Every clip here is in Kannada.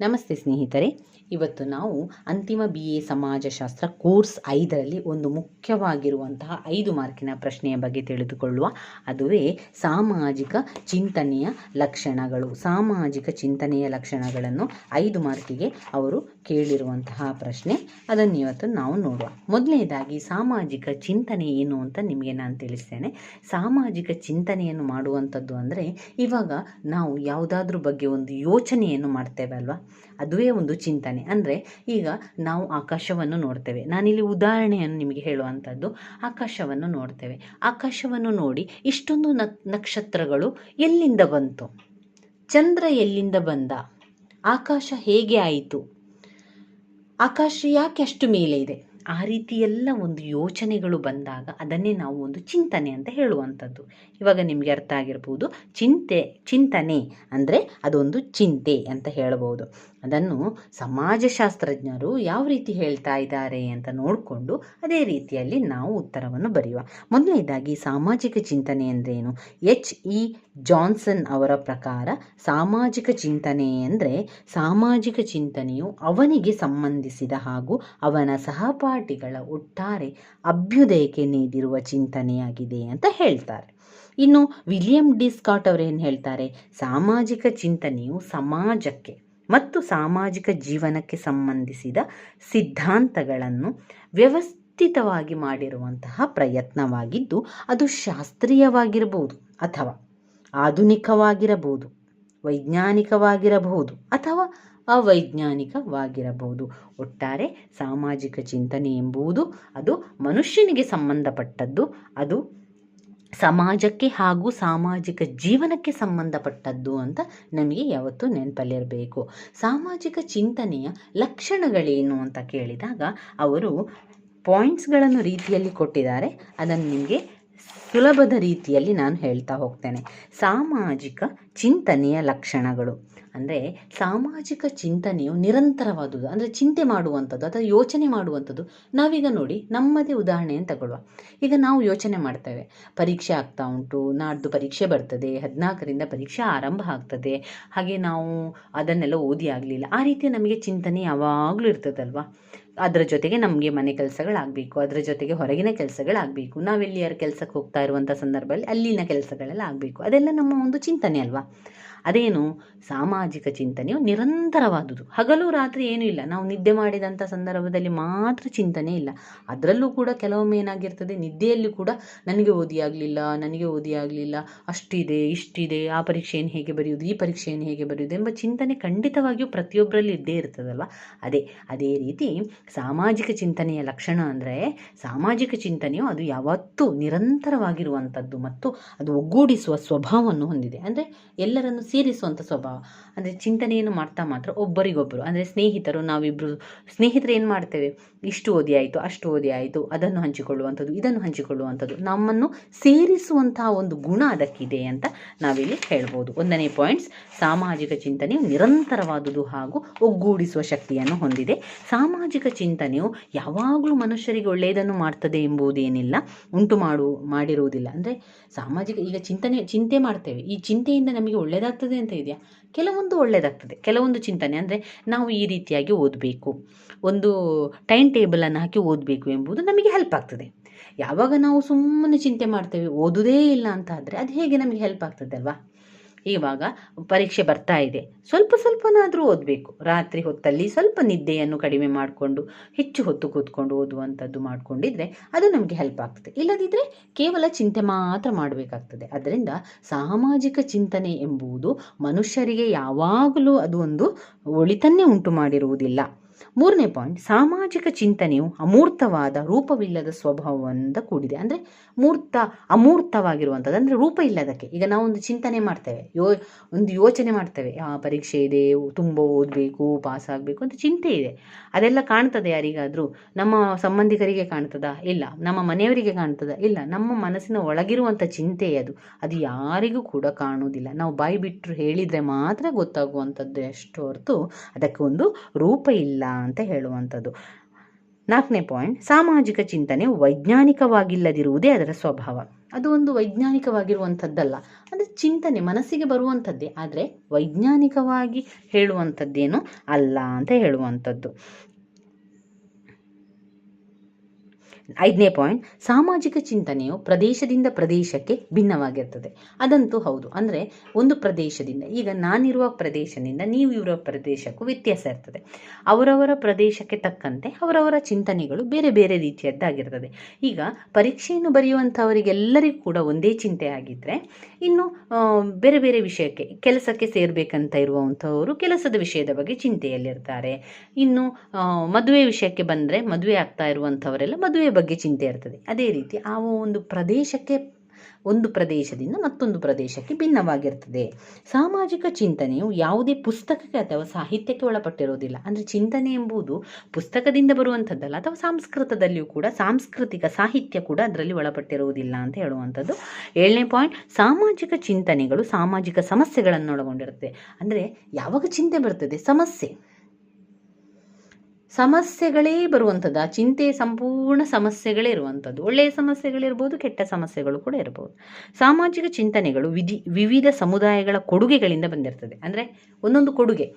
ನಮಸ್ತೆ ಸ್ನೇಹಿತರೆ. ಇವತ್ತು ನಾವು ಅಂತಿಮ ಬಿ ಎ ಸಮಾಜಶಾಸ್ತ್ರ ಕೋರ್ಸ್ ಐದರಲ್ಲಿ ಒಂದು ಮುಖ್ಯವಾಗಿರುವಂತಹ ಐದು ಮಾರ್ಕಿನ ಪ್ರಶ್ನೆಯ ಬಗ್ಗೆ ತಿಳಿದುಕೊಳ್ಳುವ, ಅದುವೇ ಸಾಮಾಜಿಕ ಚಿಂತನೆಯ ಲಕ್ಷಣಗಳು. ಸಾಮಾಜಿಕ ಚಿಂತನೆಯ ಲಕ್ಷಣಗಳನ್ನು ಐದು ಮಾರ್ಕಿಗೆ ಅವರು ಕೇಳಿರುವಂತಹ ಪ್ರಶ್ನೆ. ಅದನ್ನು ಇವತ್ತು ನಾವು ನೋಡುವ. ಮೊದಲನೇದಾಗಿ, ಸಾಮಾಜಿಕ ಚಿಂತನೆ ಏನು ಅಂತ ನಿಮಗೆ ನಾನು ತಿಳಿಸ್ತೇನೆ. ಸಾಮಾಜಿಕ ಚಿಂತನೆಯನ್ನು ಮಾಡುವಂಥದ್ದು ಅಂದರೆ ಇವಾಗ ನಾವು ಯಾವುದಾದ್ರೂ ಬಗ್ಗೆ ಒಂದು ಯೋಚನೆಯನ್ನು ಮಾಡ್ತೇವೆ ಅಲ್ವಾ? ಅದುವೇ ಒಂದು ಚಿಂತನೆ. ಅಂದರೆ ಈಗ ನಾವು ಆಕಾಶವನ್ನು ನೋಡ್ತೇವೆ. ನಾನಿಲ್ಲಿ ಉದಾಹರಣೆಯನ್ನು ನಿಮಗೆ ಹೇಳುವಂಥದ್ದು. ಆಕಾಶವನ್ನು ನೋಡ್ತೇವೆ. ಆಕಾಶವನ್ನು ನೋಡಿ ಇಷ್ಟೊಂದು ನಕ್ಷತ್ರಗಳು ಎಲ್ಲಿಂದ ಬಂತು? ಚಂದ್ರ ಎಲ್ಲಿಂದ ಬಂದ? ಆಕಾಶ ಹೇಗೆ ಆಯಿತು? ಆಕಾಶ ಯಾಕೆ ಅಷ್ಟು ಮೇಲೆ ಇದೆ ಆ ರೀತಿ ಎಲ್ಲ ಒಂದು ಯೋಚನೆಗಳು ಬಂದಾಗ ಅದನ್ನೇ ನಾವು ಒಂದು ಚಿಂತನೆ ಅಂತ ಹೇಳುವಂಥದ್ದು. ಇವಾಗ ನಿಮಗೆ ಅರ್ಥ ಆಗಿರ್ಬೋದು, ಚಿಂತೆ, ಚಿಂತನೆ ಅಂದರೆ ಅದೊಂದು ಚಿಂತೆ ಅಂತ ಹೇಳಬಹುದು ಅದನ್ನು ಸಮಾಜಶಾಸ್ತ್ರಜ್ಞರು ಯಾವ ರೀತಿ ಹೇಳ್ತಾ ಇದ್ದಾರೆ ಅಂತ ನೋಡಿಕೊಂಡು ಅದೇ ರೀತಿಯಲ್ಲಿ ನಾವು ಉತ್ತರವನ್ನು ಬರೆಯುವ. ಮೊದಲನೇದಾಗಿ ಸಾಮಾಜಿಕ ಚಿಂತನೆ ಅಂದ್ರೇನು? ಎಚ್. ಇ. ಜಾನ್ಸನ್ ಅವರ ಪ್ರಕಾರ ಸಾಮಾಜಿಕ ಚಿಂತನೆ ಅಂದರೆ ಸಾಮಾಜಿಕ ಚಿಂತನೆಯು ಅವನಿಗೆ ಸಂಬಂಧಿಸಿದ ಹಾಗೂ ಅವನ ಸಹಪಾಠಿಗಳ ಒಟ್ಟಾರೆ ಅಭ್ಯುದಯಕ್ಕೆ ನೀಡಿರುವ ಚಿಂತನೆಯಾಗಿದೆ ಅಂತ ಹೇಳ್ತಾರೆ. ಇನ್ನು ವಿಲಿಯಂ ಡಿ ಸ್ಕಾಟ್ ಏನು ಹೇಳ್ತಾರೆ? ಸಾಮಾಜಿಕ ಚಿಂತನೆಯು ಸಮಾಜಕ್ಕೆ ಮತ್ತು ಸಾಮಾಜಿಕ ಜೀವನಕ್ಕೆ ಸಂಬಂಧಿಸಿದ ಸಿದ್ಧಾಂತಗಳನ್ನು ವ್ಯವಸ್ಥಿತವಾಗಿ ಮಾಡಿರುವಂತಹ ಪ್ರಯತ್ನವಾಗಿದ್ದು, ಅದು ಶಾಸ್ತ್ರೀಯವಾಗಿರಬಹುದು ಅಥವಾ ಆಧುನಿಕವಾಗಿರಬಹುದು, ವೈಜ್ಞಾನಿಕವಾಗಿರಬಹುದು ಅಥವಾ ಅವೈಜ್ಞಾನಿಕವಾಗಿರಬಹುದು. ಒಟ್ಟಾರೆ ಸಾಮಾಜಿಕ ಚಿಂತನೆ ಎಂಬುದು ಅದು ಮನುಷ್ಯನಿಗೆ ಸಂಬಂಧಪಟ್ಟದ್ದು, ಅದು ಸಮಾಜಕ್ಕೆ ಹಾಗೂ ಸಾಮಾಜಿಕ ಜೀವನಕ್ಕೆ ಸಂಬಂಧಪಟ್ಟದ್ದು ಅಂತ ನಮಗೆ ಯಾವತ್ತೂ ನೆನಪಲ್ಲಿರಬೇಕು. ಸಾಮಾಜಿಕ ಚಿಂತನೆಯ ಲಕ್ಷಣಗಳೇನು ಅಂತ ಕೇಳಿದಾಗ ಅವರು ಪಾಯಿಂಟ್ಸ್ಗಳನ್ನು ರೀತಿಯಲ್ಲಿ ಕೊಟ್ಟಿದ್ದಾರೆ. ಅದನ್ನು ನಿಮಗೆ ಸುಲಭದ ರೀತಿಯಲ್ಲಿ ನಾನು ಹೇಳ್ತಾ ಹೋಗ್ತೇನೆ. ಸಾಮಾಜಿಕ ಚಿಂತನೆಯ ಲಕ್ಷಣಗಳು. ಅಂದರೆ ಸಾಮಾಜಿಕ ಚಿಂತನೆಯು ನಿರಂತರವಾದುದು, ಅಂದರೆ ಚಿಂತೆ ಮಾಡುವಂಥದ್ದು, ಅಥವಾ ಯೋಚನೆ ಮಾಡುವಂಥದ್ದು. ನಾವೀಗ ನೋಡಿ, ನಮ್ಮದೇ ಉದಾಹರಣೆಯನ್ನು ತಗೊಳ್ಳುವ ಈಗ ನಾವು ಯೋಚನೆ ಮಾಡ್ತೇವೆ. ಪರೀಕ್ಷೆ ಆಗ್ತಾ ಉಂಟು, ನಾಡ್ದು ಪರೀಕ್ಷೆ ಬರ್ತದೆ, ಹದಿನಾಲ್ಕರಿಂದ ಪರೀಕ್ಷೆ ಆರಂಭ ಆಗ್ತದೆ. ಹಾಗೆ ನಾವು ಅದನ್ನೆಲ್ಲ ಓದಿ ಆಗಲಿಲ್ಲ. ಆ ರೀತಿ ನಮಗೆ ಚಿಂತನೆ ಯಾವಾಗಲೂ ಇರ್ತದಲ್ವಾ? ಅದರ ಜೊತೆಗೆ ನಮಗೆ ಮನೆ ಕೆಲಸಗಳಾಗಬೇಕು, ಅದರ ಜೊತೆಗೆ ಹೊರಗಿನ ಕೆಲಸಗಳಾಗಬೇಕು. ನಾವೆಲ್ಲಿಯಾರು ಕೆಲಸಕ್ಕೆ ಹೋಗ್ತಾ ಇರುವಂಥ ಸಂದರ್ಭದಲ್ಲಿ ಅಲ್ಲಿನ ಕೆಲಸಗಳೆಲ್ಲ ಆಗಬೇಕು. ಅದೆಲ್ಲ ನಮ್ಮ ಒಂದು ಚಿಂತನೆ ಅಲ್ವಾ? ಅದೇನು ಸಾಮಾಜಿಕ ಚಿಂತನೆಯು ನಿರಂತರವಾದುದು. ಹಗಲು ರಾತ್ರಿ ಏನೂ ಇಲ್ಲ. ನಾವು ನಿದ್ದೆ ಮಾಡಿದಂಥ ಸಂದರ್ಭದಲ್ಲಿ ಮಾತ್ರ ಚಿಂತನೆ ಇಲ್ಲ. ಅದರಲ್ಲೂ ಕೂಡ ಕೆಲವೊಮ್ಮೆ ಏನಾಗಿರ್ತದೆ, ನಿದ್ದೆಯಲ್ಲಿ ಕೂಡ ನನಗೆ ಓದಿ ಆಗಲಿಲ್ಲ, ನನಗೆ ಓದಿ ಆಗಲಿಲ್ಲ, ಅಷ್ಟಿದೆ, ಇಷ್ಟಿದೆ, ಆ ಪರೀಕ್ಷೆಯನ್ನು ಹೇಗೆ ಬರೆಯುವುದು, ಈ ಪರೀಕ್ಷೆಯನ್ನು ಹೇಗೆ ಬರೆಯುವುದು ಎಂಬ ಚಿಂತನೆ ಖಂಡಿತವಾಗಿಯೂ ಪ್ರತಿಯೊಬ್ಬರಲ್ಲಿ ಇದ್ದೇ ಇರ್ತದಲ್ವ? ಅದೇ ಅದೇ ರೀತಿ ಸಾಮಾಜಿಕ ಚಿಂತನೆಯ ಲಕ್ಷಣ ಅಂದರೆ ಸಾಮಾಜಿಕ ಚಿಂತನೆಯು ಅದು ಯಾವತ್ತೂ ನಿರಂತರವಾಗಿರುವಂಥದ್ದು ಮತ್ತು ಅದು ಒಗ್ಗೂಡಿಸುವ ಸ್ವಭಾವವನ್ನು ಹೊಂದಿದೆ. ಅಂದರೆ ಎಲ್ಲರನ್ನು ಸೇರಿಸುವಂಥ ಸ್ವಭಾವ. ಅಂದರೆ ಚಿಂತನೆಯನ್ನು ಮಾಡ್ತಾ ಮಾತ್ರ ಒಬ್ಬರಿಗೊಬ್ಬರು ಅಂದರೆ ಸ್ನೇಹಿತರು ನಾವಿಬ್ಬರು ಸ್ನೇಹಿತರು ಏನು ಮಾಡ್ತೇವೆ? ಇಷ್ಟು ಓದಿ ಆಯಿತು, ಅಷ್ಟು ಓದಿ ಆಯಿತು, ಅದನ್ನು ಹಂಚಿಕೊಳ್ಳುವಂಥದ್ದು, ಇದನ್ನು ಹಂಚಿಕೊಳ್ಳುವಂಥದ್ದು. ನಮ್ಮನ್ನು ಸೇರಿಸುವಂತಹ ಒಂದು ಗುಣ ಅದಕ್ಕಿದೆ ಅಂತ ನಾವಿಲ್ಲಿ ಹೇಳ್ಬೋದು. ಒಂದನೇ ಪಾಯಿಂಟ್ಸ್ ಸಾಮಾಜಿಕ ಚಿಂತನೆಯು ನಿರಂತರವಾದುದು ಹಾಗೂ ಒಗ್ಗೂಡಿಸುವ ಶಕ್ತಿಯನ್ನು ಹೊಂದಿದೆ. ಸಾಮಾಜಿಕ ಚಿಂತನೆಯು ಯಾವಾಗಲೂ ಮನುಷ್ಯರಿಗೆ ಒಳ್ಳೆಯದನ್ನು ಮಾಡ್ತದೆ ಎಂಬುದೇನಿಲ್ಲ, ಉಂಟು ಮಾಡು, ಮಾಡಿರುವುದಿಲ್ಲ. ಅಂದರೆ ಸಾಮಾಜಿಕ, ಈಗ ಚಿಂತನೆ, ಚಿಂತೆ ಮಾಡ್ತೇವೆ. ಈ ಚಿಂತೆಯಿಂದ ನಮಗೆ ಒಳ್ಳೆಯದಾಗ್ತದೆ ಅಂತ ಇದೆಯಾ? ಕೆಲವೊಂದು ಒಳ್ಳೆಯದಾಗ್ತದೆ ಕೆಲವೊಂದು ಚಿಂತನೆ. ಅಂದರೆ ನಾವು ಈ ರೀತಿಯಾಗಿ ಓದಬೇಕು. ಒಂದು ಟೈಮ್ ಟೇಬಲನ್ನು ಹಾಕಿ ಓದಬೇಕು ಎಂಬುದು ನಮಗೆ ಹೆಲ್ಪ್ ಆಗ್ತದೆ. ಯಾವಾಗ ನಾವು ಸುಮ್ಮನೆ ಚಿಂತೆ ಮಾಡ್ತೇವೆ ಓದುವುದೇ ಇಲ್ಲ ಅಂತ ಆದರೆ ಅದು ಹೇಗೆ ನಮಗೆ ಹೆಲ್ಪ್ ಆಗ್ತದೆ ಅಲ್ವಾ? ಇವಾಗ ಪರೀಕ್ಷೆ ಬರ್ತಾ ಇದೆ. ಸ್ವಲ್ಪ ಸ್ವಲ್ಪನಾದರೂ ಓದಬೇಕು. ರಾತ್ರಿ ಹೊತ್ತಲ್ಲಿ ಸ್ವಲ್ಪ ನಿದ್ದೆಯನ್ನು ಕಡಿಮೆ ಮಾಡಿಕೊಂಡು, ಹೆಚ್ಚು ಹೊತ್ತು ಕೂತ್ಕೊಂಡು ಓದುವಂಥದ್ದು ಮಾಡಿಕೊಂಡಿದ್ರೆ ಅದು ನಮಗೆ ಹೆಲ್ಪ್ ಆಗ್ತದೆ. ಇಲ್ಲದಿದ್ದರೆ ಕೇವಲ ಚಿಂತೆ ಮಾತ್ರ ಮಾಡಬೇಕಾಗ್ತದೆ. ಅದರಿಂದ ಸಾಮಾಜಿಕ ಚಿಂತನೆ ಎಂಬುದು ಮನುಷ್ಯರಿಗೆ ಯಾವಾಗಲೂ ಅದು ಒಂದು ಒಳಿತನ್ನೇ ಉಂಟು ಮಾಡಿರುವುದಿಲ್ಲ. ಮೂರನೇ ಪಾಯಿಂಟ್ ಸಾಮಾಜಿಕ ಚಿಂತನೆಯು ಅಮೂರ್ತವಾದ ರೂಪವಿಲ್ಲದ ಸ್ವಭಾವದಿಂದ ಕೂಡಿದೆ. ಅಂದರೆ ಮೂರ್ತ ಅಮೂರ್ತವಾಗಿರುವಂಥದ್ದು ಅಂದರೆ ರೂಪ ಇಲ್ಲದಕ್ಕೆ. ಈಗ ನಾವು ಒಂದು ಚಿಂತನೆ ಮಾಡ್ತೇವೆ, ಯೋ, ಒಂದು ಯೋಚನೆ ಮಾಡ್ತೇವೆ, ಆ ಪರೀಕ್ಷೆ ಇದೆ, ತುಂಬ ಓದಬೇಕು ಪಾಸ್ ಆಗಬೇಕು ಅಂತ ಚಿಂತೆ ಇದೆ. ಅದೆಲ್ಲ ಕಾಣ್ತದೆ ಯಾರಿಗಾದರೂ? ನಮ್ಮ ಸಂಬಂಧಿಕರಿಗೆ ಕಾಣ್ತದಾ? ಇಲ್ಲ. ನಮ್ಮ ಮನೆಯವರಿಗೆ ಕಾಣ್ತದ? ಇಲ್ಲ. ನಮ್ಮ ಮನಸ್ಸಿನ ಒಳಗಿರುವಂಥ ಚಿಂತೆ ಅದು. ಅದು ಯಾರಿಗೂ ಕೂಡ ಕಾಣುವುದಿಲ್ಲ. ನಾವು ಬಾಯಿ ಬಿಟ್ಟರು ಹೇಳಿದರೆ ಮಾತ್ರ ಗೊತ್ತಾಗುವಂಥದ್ದು ಅಷ್ಟು ಹೊರತು, ಅದಕ್ಕೆ ಒಂದು ರೂಪ ಇಲ್ಲ. ಅಂತ ಹೇಳುವಂಥದ್ದು. ನಾಲ್ಕನೇ ಪಾಯಿಂಟ್ ಸಾಮಾಜಿಕ ಚಿಂತನೆ ವೈಜ್ಞಾನಿಕವಾಗಿಲ್ಲದಿರುವುದೇ ಅದರ ಸ್ವಭಾವ. ಅದು ಒಂದು ವೈಜ್ಞಾನಿಕವಾಗಿರುವಂಥದ್ದಲ್ಲ. ಅಂದರೆ ಚಿಂತನೆ, ಮನಸ್ಸಿಗೆ ಬರುವಂಥದ್ದೇ. ಆದರೆ ವೈಜ್ಞಾನಿಕವಾಗಿ ಹೇಳುವಂಥದ್ದೇನು ಅಲ್ಲ ಅಂತ ಹೇಳುವಂಥದ್ದು. ಐದನೇ ಪಾಯಿಂಟ್ ಸಾಮಾಜಿಕ ಚಿಂತನೆಯು ಪ್ರದೇಶದಿಂದ ಪ್ರದೇಶಕ್ಕೆ ಭಿನ್ನವಾಗಿರ್ತದೆ. ಅದಂತೂ ಹೌದು. ಅಂದರೆ ಒಂದು ಪ್ರದೇಶದಿಂದ, ಈಗ ನಾನಿರುವ ಪ್ರದೇಶದಿಂದ ನೀವು ಇರುವ ಪ್ರದೇಶಕ್ಕೂ ವ್ಯತ್ಯಾಸ ಇರ್ತದೆ. ಅವರವರ ಪ್ರದೇಶಕ್ಕೆ ತಕ್ಕಂತೆ ಅವರವರ ಚಿಂತನೆಗಳು ಬೇರೆ ಬೇರೆ ರೀತಿಯದ್ದಾಗಿರ್ತದೆ. ಈಗ ಪರೀಕ್ಷೆಯನ್ನು ಬರೆಯುವಂಥವರಿಗೆಲ್ಲರಿಗೂ ಕೂಡ ಒಂದೇ ಚಿಂತೆ ಆಗಿದ್ದರೆ ಇನ್ನು ಬೇರೆ ಬೇರೆ ವಿಷಯಕ್ಕೆ, ಕೆಲಸಕ್ಕೆ ಸೇರಬೇಕಂತ ಇರುವಂಥವರು ಕೆಲಸದ ವಿಷಯದ ಬಗ್ಗೆ ಚಿಂತೆಯಲ್ಲಿರ್ತಾರೆ. ಇನ್ನು ಮದುವೆ ವಿಷಯಕ್ಕೆ ಬಂದರೆ ಮದುವೆ ಆಗ್ತಾ ಇರುವಂಥವರೆಲ್ಲ ಮದುವೆ ಬಗ್ಗೆ ಚಿಂತೆ ಇರ್ತದೆ. ಅದೇ ರೀತಿ ಆ ಒಂದು ಪ್ರದೇಶಕ್ಕೆ, ಒಂದು ಪ್ರದೇಶದಿಂದ ಮತ್ತೊಂದು ಪ್ರದೇಶಕ್ಕೆ ಭಿನ್ನವಾಗಿರ್ತದೆ. ಸಾಮಾಜಿಕ ಚಿಂತನೆಯು ಯಾವುದೇ ಪುಸ್ತಕಕ್ಕೆ ಅಥವಾ ಸಾಹಿತ್ಯಕ್ಕೆ ಒಳಪಟ್ಟಿರೋದಿಲ್ಲ ಅಂದರೆ ಚಿಂತನೆ ಎಂಬುದು ಪುಸ್ತಕದಿಂದ ಬರುವಂಥದ್ದಲ್ಲ, ಅಥವಾ ಸಂಸ್ಕೃತದಲ್ಲಿಯೂ ಕೂಡ, ಸಾಂಸ್ಕೃತಿಕ ಸಾಹಿತ್ಯ ಕೂಡ ಅದರಲ್ಲಿ ಒಳಪಟ್ಟಿರುವುದಿಲ್ಲ ಅಂತ ಹೇಳುವಂಥದ್ದು ಏಳನೇ ಪಾಯಿಂಟ್ ಸಾಮಾಜಿಕ ಚಿಂತನೆಗಳು ಸಾಮಾಜಿಕ ಸಮಸ್ಯೆಗಳನ್ನು ಒಳಗೊಂಡಿರುತ್ತೆ ಅಂದರೆ ಯಾವಾಗ ಚಿಂತೆ ಬರ್ತದೆ? ಸಮಸ್ಯೆ. ಸಮಸ್ಯೆಗಳೇ ಬರುವಂಥದ್ದು, ಆ ಚಿಂತೆ ಸಂಪೂರ್ಣ ಸಮಸ್ಯೆಗಳೇ ಇರುವಂಥದ್ದು. ಒಳ್ಳೆಯ ಸಮಸ್ಯೆಗಳಿರ್ಬೋದು, ಕೆಟ್ಟ ಸಮಸ್ಯೆಗಳು ಕೂಡ ಇರ್ಬೋದು. ಸಾಮಾಜಿಕ ಚಿಂತನೆಗಳು ವಿಧಿ, ವಿವಿಧ ಸಮುದಾಯಗಳ ಕೊಡುಗೆಗಳಿಂದ ಬಂದಿರ್ತದೆ. ಅಂದರೆ ಒಂದೊಂದು ಕೊಡುಗೆ.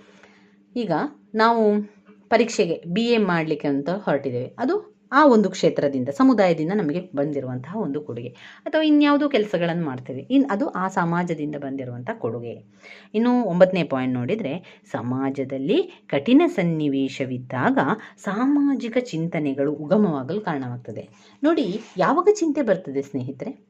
ಈಗ ನಾವು ಪರೀಕ್ಷೆಗೆ ಬಿ ಎ ಮಾಡಲಿಕ್ಕೆ ಅಂತ ಹೊರಟಿದ್ದೇವೆ. ಅದು ಆ ಒಂದು ಕ್ಷೇತ್ರದಿಂದ, ಸಮುದಾಯದಿಂದ ನಮಗೆ ಬಂದಿರುವಂತಹ ಒಂದು ಕೊಡುಗೆ. ಅಥವಾ ಇನ್ಯಾವುದೋ ಕೆಲಸಗಳನ್ನು ಮಾಡ್ತೇವೆ. ಇನ್ನು ಅದು ಆ ಸಮಾಜದಿಂದ ಬಂದಿರುವಂಥ ಕೊಡುಗೆ. ಇನ್ನು ಒಂಬತ್ತನೇ ಪಾಯಿಂಟ್ ನೋಡಿದರೆ, ಸಮಾಜದಲ್ಲಿ ಕಠಿಣ ಸನ್ನಿವೇಶವಿದ್ದಾಗ ಸಾಮಾಜಿಕ ಚಿಂತನೆಗಳು ಉಗಮವಾಗಲು ಕಾರಣವಾಗ್ತದೆ. ನೋಡಿ, ಯಾವಾಗ ಚಿಂತೆ ಬರ್ತದೆ ಸ್ನೇಹಿತರೆ?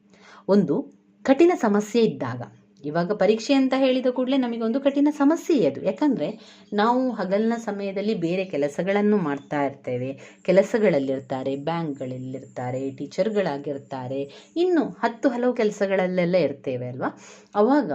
ಒಂದು ಕಠಿಣ ಸಮಸ್ಯೆ ಇದ್ದಾಗ. ಇವಾಗ ಪರೀಕ್ಷೆ ಅಂತ ಹೇಳಿದ ಕೂಡಲೇ ನಮಗೊಂದು ಕಠಿಣ ಸಮಸ್ಯೆ ಅದು. ಯಾಕಂದರೆ ನಾವು ಹಗಲಿನ ಸಮಯದಲ್ಲಿ ಬೇರೆ ಕೆಲಸಗಳನ್ನು ಮಾಡ್ತಾ ಇರ್ತೇವೆ. ಕೆಲಸಗಳಲ್ಲಿರ್ತಾರೆ, ಬ್ಯಾಂಕ್ಗಳಲ್ಲಿರ್ತಾರೆ, ಟೀಚರ್ಗಳಾಗಿರ್ತಾರೆ. ಇನ್ನು ಹತ್ತು ಹಲವು ಕೆಲಸಗಳಲ್ಲೆಲ್ಲ ಇರ್ತೇವೆ ಅಲ್ವಾ? ಅವಾಗ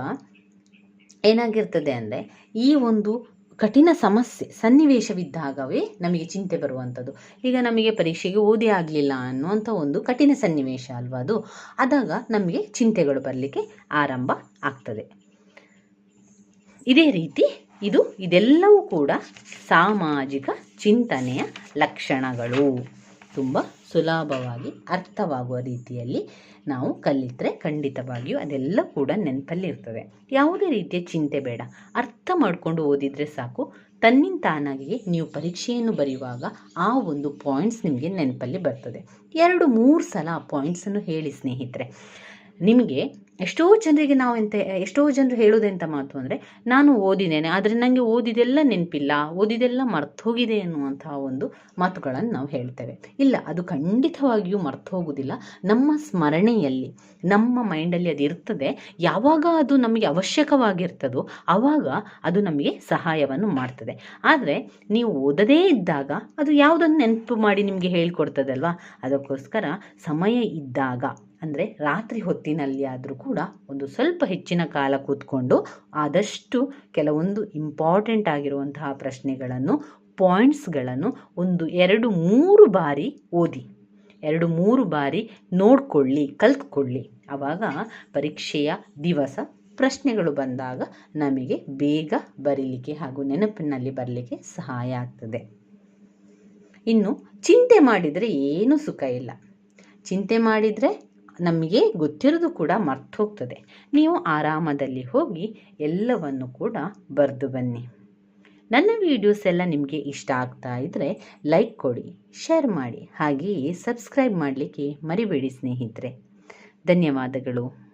ಏನಾಗಿರ್ತದೆ ಅಂದರೆ ಈ ಒಂದು ಕಠಿಣ ಸಮಸ್ಯೆ, ಸನ್ನಿವೇಶವಿದ್ದಾಗವೇ ನಮಗೆ ಚಿಂತೆ ಬರುವಂಥದ್ದು. ಈಗ ನಮಗೆ ಪರೀಕ್ಷೆಗೆ ಓದಿ ಆಗಲಿಲ್ಲ ಅನ್ನುವಂಥ ಒಂದು ಕಠಿಣ ಸನ್ನಿವೇಶ ಅಲ್ವಾ ಅದು? ಆದಾಗ ನಮಗೆ ಚಿಂತೆಗಳು ಬರಲಿಕ್ಕೆ ಆರಂಭ ಆಗ್ತದೆ. ಇದೇ ರೀತಿ ಇದು ಇದೆಲ್ಲವೂ ಕೂಡ ಸಾಮಾಜಿಕ ಚಿಂತನೆಯ ಲಕ್ಷಣಗಳು. ತುಂಬ ಸುಲಭವಾಗಿ ಅರ್ಥವಾಗುವ ರೀತಿಯಲ್ಲಿ ನಾವು ಕಲಿತರೆ ಖಂಡಿತವಾಗಿಯೂ ಅದೆಲ್ಲ ಕೂಡ ನೆನಪಲ್ಲಿ ಇರ್ತದೆ. ಯಾವುದೇ ರೀತಿಯ ಚಿಂತೆ ಬೇಡ. ಅರ್ಥ ಮಾಡಿಕೊಂಡು ಓದಿದರೆ ಸಾಕು. ತನ್ನಿಂತಾನಾಗಿಯೇ ನೀವು ಪರೀಕ್ಷೆಯನ್ನು ಬರೆಯುವಾಗ ಆ ಒಂದು ಪಾಯಿಂಟ್ಸ್ ನಿಮಗೆ ನೆನಪಲ್ಲಿ ಬರ್ತದೆ. ಎರಡು ಮೂರು ಸಲ ಆ ಪಾಯಿಂಟ್ಸನ್ನು ಹೇಳಿ ಸ್ನೇಹಿತರೆ. ನಿಮಗೆ ಎಷ್ಟೋ ಜನರಿಗೆ ನಾವು ಎಂತ, ಎಷ್ಟೋ ಜನರು ಹೇಳೋದೆಂತ ಮಾತು ಅಂದರೆ, ನಾನು ಓದಿದ್ದೇನೆ, ಆದರೆ ನನಗೆ ಓದಿದೆಲ್ಲ ನೆನಪಿಲ್ಲ, ಓದಿದೆಲ್ಲ ಮರ್ತು ಹೋಗಿದೆ ಎನ್ನುವಂತಹ ಒಂದು ಮಾತುಗಳನ್ನು ನಾವು ಹೇಳ್ತೇವೆ. ಇಲ್ಲ, ಅದು ಖಂಡಿತವಾಗಿಯೂ ಮರ್ತು ಹೋಗೋದಿಲ್ಲ ನಮ್ಮ ಸ್ಮರಣೆಯಲ್ಲಿ, ನಮ್ಮ ಮೈಂಡಲ್ಲಿ ಅದು ಇರ್ತದೆ. ಯಾವಾಗ ಅದು ನಮಗೆ ಅವಶ್ಯಕವಾಗಿರ್ತದೋ ಆವಾಗ ಅದು ನಮಗೆ ಸಹಾಯವನ್ನು ಮಾಡ್ತದೆ. ಆದರೆ ನೀವು ಓದದೇ ಇದ್ದಾಗ, ಅದು ಯಾವುದನ್ನು ನೆನಪು ಮಾಡಿ ನಿಮಗೆ ಹೇಳ್ಕೊಡ್ತದಲ್ವಾ? ಅದಕ್ಕೋಸ್ಕರ ಸಮಯ ಇದ್ದಾಗ ಅಂದರೆ ರಾತ್ರಿ ಹೊತ್ತಿನಲ್ಲಿ ಆದರೂ ಕೂಡ ಒಂದು ಸ್ವಲ್ಪ ಹೆಚ್ಚಿನ ಕಾಲ ಕೂತ್ಕೊಂಡು ಆದಷ್ಟು ಕೆಲವೊಂದು ಇಂಪಾರ್ಟೆಂಟ್ ಆಗಿರುವಂತಹ ಪ್ರಶ್ನೆಗಳನ್ನು ಪಾಯಿಂಟ್ಸ್ಗಳನ್ನು ಒಂದು ಎರಡು ಮೂರು ಬಾರಿ ಓದಿ. ಎರಡು ಮೂರು ಬಾರಿ ನೋಡಿಕೊಳ್ಳಿ, ಕಲ್ತ್ಕೊಳ್ಳಿ. ಆವಾಗ ಪರೀಕ್ಷೆಯ ದಿವಸ ಪ್ರಶ್ನೆಗಳು ಬಂದಾಗ ನಮಗೆ ಬೇಗ ಬರೀಲಿಕ್ಕೆ ಹಾಗೂ ನೆನಪಿನಲ್ಲಿ ಬರಲಿಕ್ಕೆ ಸಹಾಯ ಆಗ್ತದೆ. ಇನ್ನು ಚಿಂತೆ ಮಾಡಿದರೆ ಏನೂ ಸುಖ ಇಲ್ಲ. ಚಿಂತೆ ಮಾಡಿದರೆ ನಮಗೆ ಗೊತ್ತಿರೋದು ಕೂಡ ಮರ್ತು ಹೋಗ್ತದೆ. ನೀವು ಆರಾಮದಲ್ಲಿ ಹೋಗಿ ಎಲ್ಲವನ್ನು ಕೂಡ ಬರೆದು ಬನ್ನಿ. ನನ್ನ ವೀಡಿಯೋಸ್ ಎಲ್ಲ ನಿಮಗೆ ಇಷ್ಟ ಆಗ್ತಾ ಇದ್ದರೆ ಲೈಕ್ ಕೊಡಿ ಶೇರ್ ಮಾಡಿ, ಹಾಗೆಯೇ ಸಬ್ಸ್ಕ್ರೈಬ್ ಮಾಡಲಿಕ್ಕೆ ಮರಿಬೇಡಿ ಸ್ನೇಹಿತರೆ. ಧನ್ಯವಾದಗಳು.